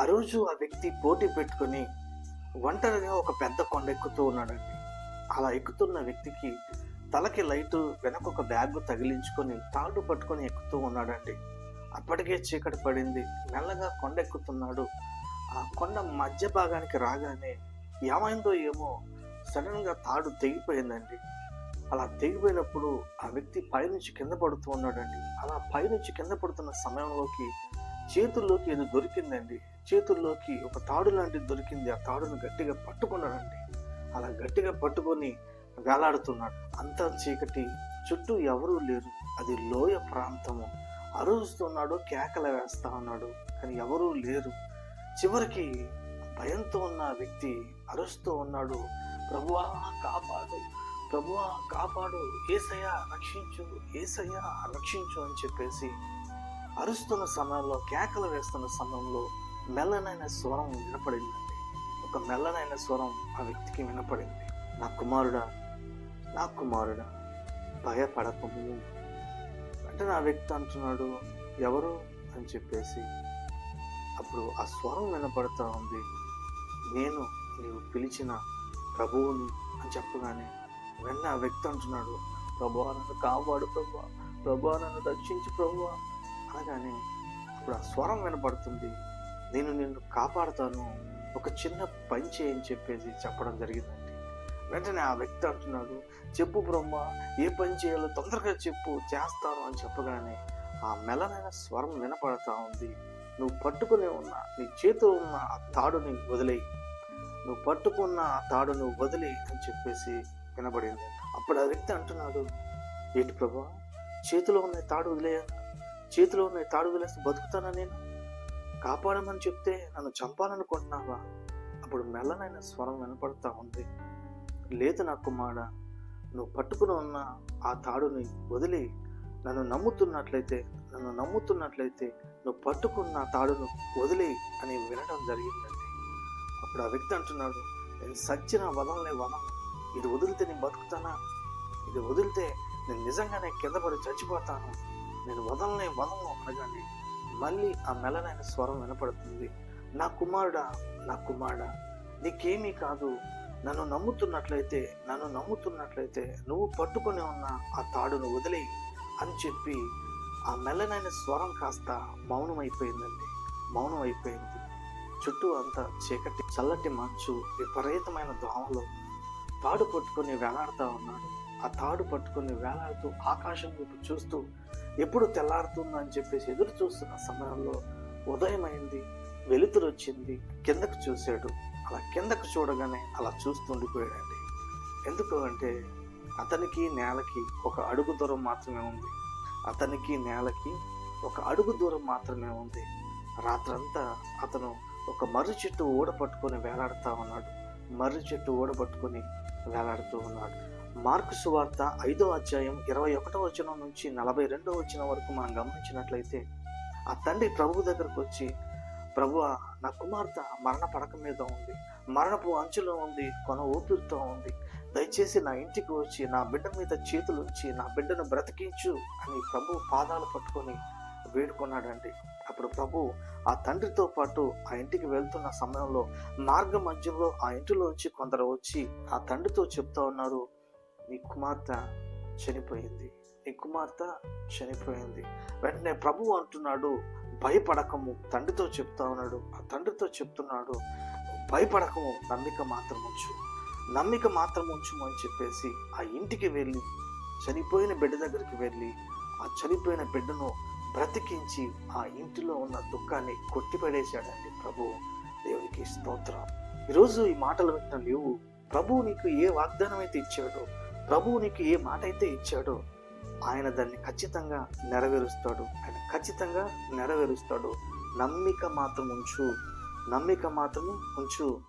ఆ రోజు ఆ వ్యక్తి పోటీ పెట్టుకొని ఒంటరిగా ఒక పెద్ద కొండ ఎక్కుతూ ఉన్నాడండి. అలా ఎక్కుతున్న వ్యక్తికి తలకి లైటు వెనక ఒక బ్యాగ్ తగిలించుకొని తాడు పట్టుకొని ఎక్కుతూ ఉన్నాడండి. అప్పటికే చీకటి పడింది. మెల్లగా కొండ ఎక్కుతున్నాడు. ఆ కొండ మధ్య భాగానికి రాగానే ఏమైందో ఏమో సడన్గా తాడు తెగిపోయిందండి. అలా తెగిపోయినప్పుడు ఆ వ్యక్తి పైనుంచి కింద పడుతూ ఉన్నాడండి. అలా పైనుంచి కింద పడుతున్న సమయంలోకి చేతుల్లోకి ఏదో దొరికిందండి. చేతుల్లోకి ఒక తాడు లాంటిది దొరికింది. ఆ తాడును గట్టిగా పట్టుకున్నాడండి. అలా గట్టిగా పట్టుకొని వేలాడుతున్నాడు. అంతా చీకటి చుట్టూ ఎవరూ లేరు. అది లోయ ప్రాంతము. అరుస్తున్నాడు కేకలు వేస్తా ఉన్నాడు కానీ ఎవరూ లేరు. చివరికి భయంతో ఉన్న వ్యక్తి అరుస్తూ ఉన్నాడు ప్రభువా కాపాడు. ప్రభువా కాపాడు. ఏసయ్యా రక్షించు. ఏసయ్యా రక్షించు అని చెప్పేసి అరుస్తున్న సమయంలో కేకలు వేస్తున్న సమయంలో మెల్లనైన స్వరం వినపడిందండి. ఒక మెల్లనైన స్వరం ఆ వ్యక్తికి వినపడింది. నా కుమారుడా నా కుమారుడా భయపడకము. అంటే నా వ్యక్తి అంటున్నాడు ఎవరు? అని చెప్పేసి. అప్పుడు ఆ స్వరం వినపడతా ఉంది. నేను నీవు పిలిచిన ప్రభువుని అని చెప్పగానే వెన్న ఆ వ్యక్తి అంటున్నాడు ప్రభు నన్ను కాపాడు ప్రభు ప్రభు నన్ను రక్షించు ప్రభు అనగానే ఇప్పుడు ఆ స్వరం వినపడుతుంది. నేను నిన్ను కాపాడుతాను. ఒక చిన్న పని చేయని చెప్పేసి చెప్పడం జరిగిందండి. వెంటనే ఆ వ్యక్తి అంటున్నాడు చెప్పు బ్రహ్మ ఏ పని చేయాలో తొందరగా చెప్పు చేస్తాను అని చెప్పగానే ఆ మెలనైన స్వరం వినపడతా ఉంది. నువ్వు పట్టుకునే ఉన్న నీ చేతిలో ఉన్న ఆ తాడుని వదిలేయి. నువ్వు పట్టుకున్న ఆ తాడును వదిలేయి అని చెప్పేసి వినబడింది. అప్పుడు ఆ వ్యక్తి అంటున్నాడు ఏంటి ప్రభా చేతిలో ఉన్న తాడు వదిలేయ? చేతిలో ఉన్న తాడు వదిలేస్తే బతుకుతానా నేను? కాపాడమని చెప్తే నన్ను చంపాలనుకుంటున్నావా? అప్పుడు మెల్లనైన స్వరం వినపడతా ఉంది. లేదు నా కుమార నువ్వు పట్టుకుని ఉన్న ఆ తాడుని వదిలి నన్ను నమ్ముతున్నట్లయితే నన్ను నమ్ముతున్నట్లయితే నువ్వు పట్టుకున్న తాడును వదిలి అని వినడం జరిగిందండి. అప్పుడు ఆ వ్యక్తి అంటున్నాడు నేను సచ్చిన వదలనే వదలను. ఇది వదిలితే నేను బతుకుతానా? ఇది వదిలితే నేను నిజంగానే కింద పడి చచ్చిపోతాను. నేను వదలనే వదలను అనగానే మళ్ళీ ఆ మెలనైన స్వరం వినపడుతుంది. నా కుమారుడా నా కుమారుడా నీకేమీ కాదు. నన్ను నమ్ముతున్నట్లయితే నన్ను నమ్ముతున్నట్లయితే నువ్వు పట్టుకొని ఉన్న ఆ తాడును వదిలేయి అని చెప్పి ఆ మెల్లనైన స్వరం కాస్త మౌనమైపోయిందండి. మౌనం అయిపోయింది చుట్టూ అంతా చీకటి చల్లటి మంచు విపరీతమైన దోమలు. తాడు పట్టుకొని వేలాడుతూ ఉన్నాడు. ఆ తాడు పట్టుకొని వేలాడుతూ ఆకాశం వైపు చూస్తూ ఎప్పుడు తెల్లారుతుందని చెప్పేసి ఎదురు చూస్తున్న సమయంలో ఉదయమైంది వెలుతురు వచ్చింది కిందకు చూశాడు. అలా కిందకు చూడగానే అలా చూస్తుండిపోయాడండి. ఎందుకు అంటే అతనికి నేలకి ఒక అడుగు దూరం మాత్రమే ఉంది. అతనికి నేలకి ఒక అడుగు దూరం మాత్రమే ఉంది. రాత్రంతా అతను ఒక మర్రి చెట్టు ఊడ పట్టుకొని వేలాడుతూ ఉన్నాడు. మర్రి చెట్టు ఊడ పట్టుకొని వేలాడుతూ ఉన్నాడు. మార్కు సువార్త ఐదో అధ్యాయం ఇరవై ఒకటో వచనం నుంచి నలభై రెండో వచనం వరకు మనం గమనించినట్లయితే ఆ తండ్రి ప్రభు దగ్గరకు వచ్చి ప్రభు నా కుమార్తె మరణ పడక మీద ఉంది. మరణపు అంచులో ఉంది కొన ఊపిరితో ఉంది. దయచేసి నా ఇంటికి వచ్చి నా బిడ్డ మీద చేతులు ఉంచి నా బిడ్డను బ్రతికించు అని ప్రభు పాదాలు పట్టుకొని వేడుకున్నాడండి. అప్పుడు ప్రభు ఆ తండ్రితో పాటు ఆ ఇంటికి వెళ్తున్న సమయంలో మార్గ మధ్యలో ఆ ఇంటిలో వచ్చి కొందరు వచ్చి ఆ తండ్రితో చెప్తా ఉన్నారు నీ కుమార్తె చనిపోయింది. నీ కుమార్తె చనిపోయింది. వెంటనే ప్రభు అంటున్నాడు భయపడకము తండ్రితో చెప్తా ఉన్నాడు ఆ తండ్రితో చెప్తున్నాడు భయపడకము నమ్మిక మాత్రం ఉంచు. నమ్మిక మాత్రం ఉంచుము అని చెప్పేసి ఆ ఇంటికి వెళ్ళి చనిపోయిన బిడ్డ దగ్గరికి వెళ్ళి ఆ చనిపోయిన బిడ్డను బ్రతికించి ఆ ఇంటిలో ఉన్న దుఃఖాన్ని కొట్టిపడేశాడండి ప్రభు. దేవునికి స్తోత్రం. ఈరోజు ఈ మాటలు వింటున్న లేవు ప్రభువు నీకు ఏ వాగ్దానం అయితే ఇచ్చాడో ప్రభువు నీకు ఏ మాట అయితే ఇచ్చాడో ఆయన దాన్ని ఖచ్చితంగా నెరవేరుస్తాడు. ఆయన ఖచ్చితంగా నెరవేరుస్తాడు. నమ్మిక మాత్రం ఉంచు. నమ్మిక మాత్రము ఉంచు.